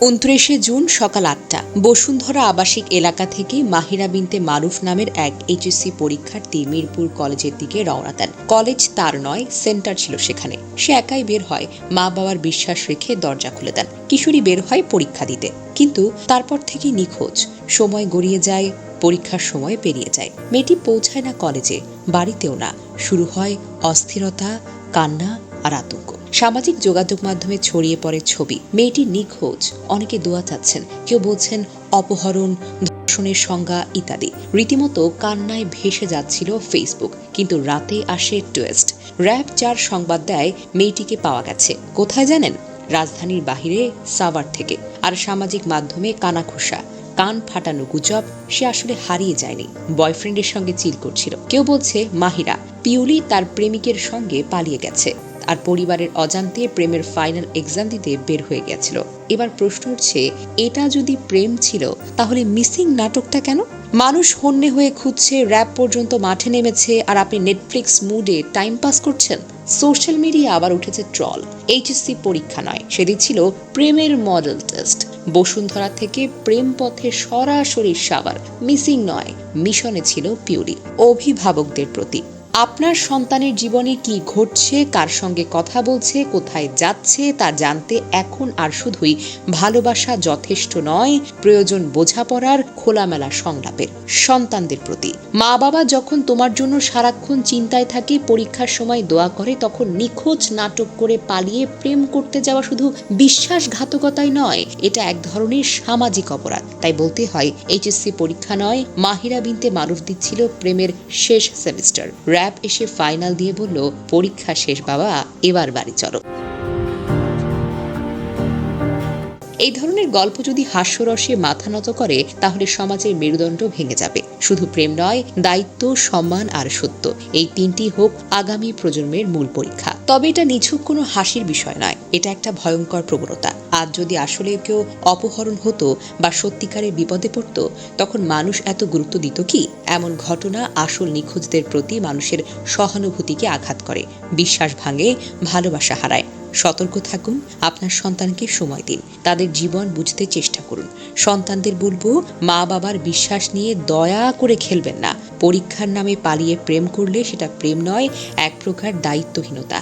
উনত্রিশে জুন সকাল আটটা, বসুন্ধরা আবাসিক এলাকা থেকে মাহিরা বিনতে মারুফ নামের এক এইচএসসি পরীক্ষার্থী মিরপুর কলেজের দিকে রওনা দেন। কলেজ তার নয়, সেন্টার ছিল সেখানে। সে একাই বের হয়, মা বাবার বিশ্বাস রেখে দরজা খুলে দেন। কিশোরী বের হয় পরীক্ষা দিতে। কিন্তু তারপর থেকেই নিখোঁজ। সময় গড়িয়ে যায়, পরীক্ষার সময় পেরিয়ে যায়। মেয়েটি পৌঁছায় না কলেজে, বাড়িতেও না। শুরু হয় অস্থিরতা, কান্না আর আতঙ্ক। সামাজিক যোগাযোগ মাধ্যমে ছড়িয়ে পড়ে ছবি। মেয়েটি নিখোঁজ। অনেকে দোয়া চাচ্ছেন, কেউ বলছেন অপহরণ, ধর্ষণের সংজ্ঞা ইত্যাদি। রীতিমতো কান্নায় ভেসে যাচ্ছিল ফেসবুক কিন্তু রাতে আসে টুয়েস্ট র্যাব চার সংবাদ দেয়, মেয়েটিকে পাওয়া গেছে। কোথায় জানেন? রাজধানীর বাহিরে, সাভার থেকে। আর সামাজিক মাধ্যমে কানাঘুষা। কান ফাটানো গুজব, সে আসলে হারিয়ে যায়নি। বয়ফ্রেন্ডের সঙ্গে চিল করছিল। কেউ বলছে, মাহিরা, পিউলি তার প্রেমিকের সঙ্গে পালিয়ে গেছে। আর পরিবারের অজান্তে প্রেমের ফাইনাল এক্সাম দিতে বের হয়ে গেছিল। এবার প্রশ্ন উঠছে, এটা যদি প্রেম ছিল, তাহলে মিসিং নাটকটা কেন? মানুষ হন্যে হয়ে খুঁজছে র্যাপ পর্যন্ত মাঠে নেমেছে, আর আপনি নেটফ্লিক্স মুডে টাইম পাস করছেন। সোশ্যাল মিডিয়া আবার উঠেছে ট্রল এইচএসসি পরীক্ষা নয়, সেদিন ছিল প্রেমের মডেল টেস্ট বসুন্ধরা থেকে প্রেম পথে সরাসরি সাবার মিসিং নয়, মিশনে ছিল পিউরি। অভিভাবকদের প্রতি। আপনার সন্তানের জীবনে কি ঘটছে, কার সঙ্গে কথা বলছে, কোথায় যাচ্ছে, তা জানতে এখন আর শুধুই ভালোবাসা যথেষ্ট নয়, প্রয়োজন বোঝাপড়ার খোলামেলা সংলাপের সন্তানদের প্রতি। মা বাবা যখন তোমার জন্য সারাক্ষণ চিন্তায় থাকে, পরীক্ষার সময় দোয়া করে, তখন নিখোঁজ নাটক করে পালিয়ে প্রেম করতে যাওয়া শুধু বিশ্বাসঘাতকতাই নয়, এটা এক ধরনের সামাজিক অপরাধ। তাই বলতে হয়, এইচএসসি পরীক্ষা নয়, মাহিরা বিনতে মারুফ দিচ্ছিল প্রেমের শেষ সেমিস্টার। র্যাব এসে ফাইনাল দিয়ে বলল, পরীক্ষা শেষ, বাবা, এবার বাড়ি চলো। এই ধরনের গল্প যদি হাস্যরসে মাথা নত করে, তাহলে সমাজের মেরুদণ্ড ভেঙে যাবে। শুধু প্রেম নয়, দায়িত্ব, সম্মান আর সত্য, এই তিনটি হোক আগামী প্রজন্মের মূল পরীক্ষা। তবে এটা নিছক কোনো হাসির বিষয় নয়, এটা একটা ভয়ঙ্কর প্রবণতা। আজ যদি আসলে কেউ অপহরণ হতো বা সত্যিকারের বিপদে পড়তো, তখন মানুষ এত গুরুত্ব দিত কি? এমন ঘটনা আসল নিখোঁজদের প্রতি মানুষের সহানুভূতিকে আঘাত করে, বিশ্বাস ভাঙে, ভালোবাসা হারায়। সতর্ক থাকুন, আপনার সন্তানকে সময় দিন, তাদের জীবন বুঝতে চেষ্টা করুন। সন্তানদের বলব মা বাবার বিশ্বাস নিয়ে দয়া করে খেলবেন না। পরীক্ষার নামে পালিয়ে প্রেম করলে সেটা প্রেম নয়, এক প্রকার দায়িত্বহীনতা।